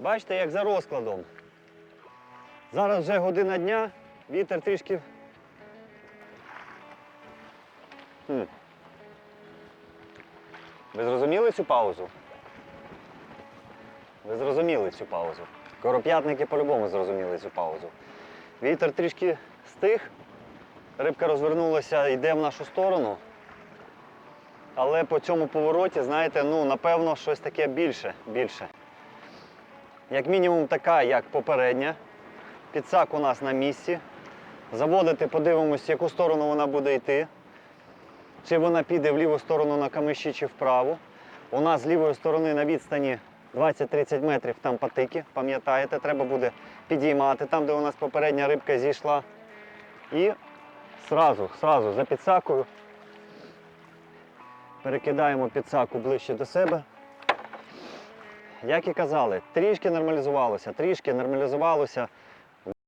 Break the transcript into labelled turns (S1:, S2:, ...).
S1: Бачите, як за розкладом. Зараз вже година дня, вітер трішки. Хм. Ви зрозуміли цю паузу? Ви зрозуміли цю паузу. Короп'ятники по-любому зрозуміли цю паузу. Вітер трішки стих, рибка розвернулася, йде в нашу сторону. Але по цьому повороті, знаєте, ну, напевно, щось таке більше, більше. Як мінімум така, як попередня. Підсак у нас на місці. Заводити, подивимось, в яку сторону вона буде йти. Чи вона піде в ліву сторону на камиші, чи вправо. У нас з лівої сторони на відстані 20-30 метрів там патики, пам'ятаєте, треба буде підіймати там, де у нас попередня рибка зійшла. І сразу, сразу за підсакою перекидаємо підсаку ближче до себе. Як і казали, трішки нормалізувалося, трішки нормалізувалося